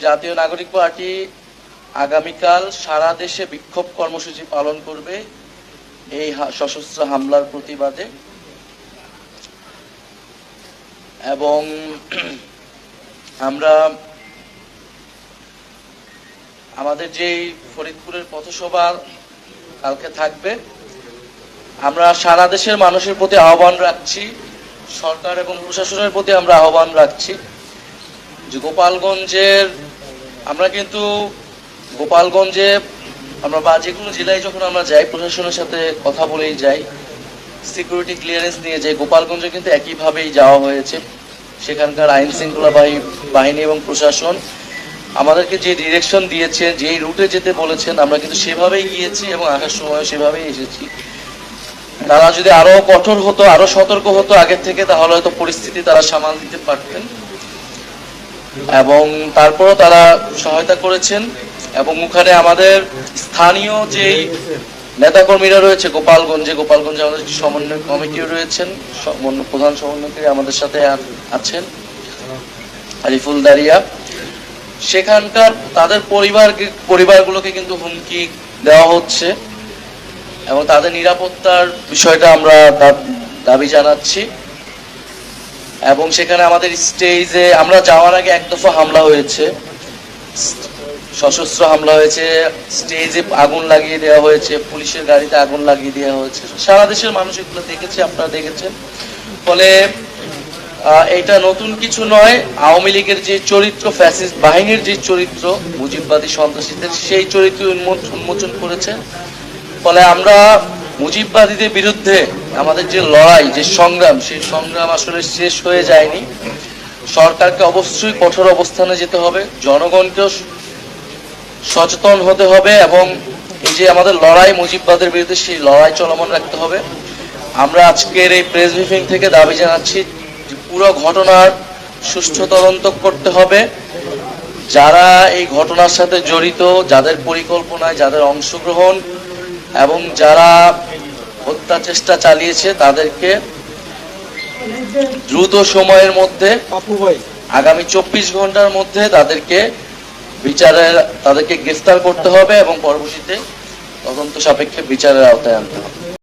জাতীয় নাগরিক পার্টি আগামীকাল সারা দেশে বিক্ষোভ কর্মসূচি পালন করবে এই সশস্ত্র হামলার প্রতিবাদে। এবং আমরা আমাদের যে ফরিদপুরের পথসভা কালকে থাকবে, আমরা সারা দেশের মানুষের প্রতি আহ্বান রাখছি, সরকার এবং প্রশাসনের প্রতি আমরা আহ্বান রাখছি। যে গোপালগঞ্জের আমরা কিন্তু গোপালগঞ্জে আমরা বা যে কোনো জেলায় যখন আমরা যাই, প্রশাসনের সাথে কথা বলেই যাই সিকিউরিটি ক্লিয়ারেন্স নিয়ে যাই, গোপালগঞ্জে কিন্তু একইভাবেই যাওয়া হয়েছে। সেখানকার আইন শৃঙ্খলা বাহি- বাহিনী এবং প্রশাসন আমাদেরকে যে ডিরেকশন দিয়েছেন যেই রুটে যেতে বলেছেন, আমরা কিন্তু সেভাবেই গিয়েছি এবং আসার সময় সেভাবেই এসেছি। তারা যদি আরও কঠোর হতো, আরও সতর্ক হতো আগের থেকে, তাহলে হয়তো পরিস্থিতি তারা সামাল দিতে পারতেন। এবং তারপরও তারা সহায়তা করেছেন এবং ওখানে আমাদের স্থানীয় যেই নেতাকর্মীরা রয়েছে, গোপালগঞ্জে গোপালগঞ্জে আমাদের যে সমন্বয় কমিটিও রয়েছেন প্রধান সমন্বয়কারী আমাদের সাথে আছেন, আরিফুল দারিয়া। সেখানকার তাদের পরিবার পরিবারগুলোকে কিন্তু হুমকি দেওয়া হচ্ছে এবং তাদের নিরাপত্তার বিষয়টা আমরা দাবি জানাচ্ছি। এবং সেখানে আমাদের স্টেজে আমরা যাওয়ার আগে এক দফা হামলা হয়েছে। সশস্ত্র হামলা হয়েছে, স্টেজে আগুন লাগিয়ে দেওয়া হয়েছে, পুলিশের গাড়িতে আগুন লাগিয়ে দেওয়া হয়েছে। সারা দেশের মানুষ এগুলো দেখেছে, আপনারা দেখেছেন। ফলে এটা নতুন কিছু নয়, আওয়ামী লীগের যে চরিত্র, ফ্যাসিস্ট বাহিনীর যে চরিত্র, মুজিববাদী সন্ত্রাসীদের সেই চরিত্র উন্মোচ- উন্মোচন করেছে। ফলে আমরা মুজিববাদীদের বিরুদ্ধে আমাদের যে লড়াই, যে সংগ্রাম, সেই সংগ্রাম আসলে শেষ হয়ে যায়নি। সরকারকে অবশ্যই কঠোর অবস্থানে যেতে হবে, জনগণকেও সচেতন হতে হবে এবং এই যে আমাদের লড়াই মুজিববাদের বিরুদ্ধে, সেই লড়াই চলমান রাখতে হবে। আমরা আজকের এই প্রেস ব্রিফিং থেকে দাবি জানাচ্ছি পুরো ঘটনার সুষ্ঠু তদন্ত করতে হবে। যারা এই ঘটনার সাথে জড়িত, যাদের পরিকল্পনায়, যাদের অংশগ্রহণ এবং যারা হত্যা চেষ্টা চালিয়েছে তাদেরকে দ্রুত সময়ের মধ্যে আগামী চব্বিশ ঘণ্টার মধ্যে তাদেরকে বিচারের তাদেরকে গ্রেফতার করতে হবে এবং পরবর্তীতে তদন্ত সাপেক্ষে বিচারের আওতায় আনতে হবে।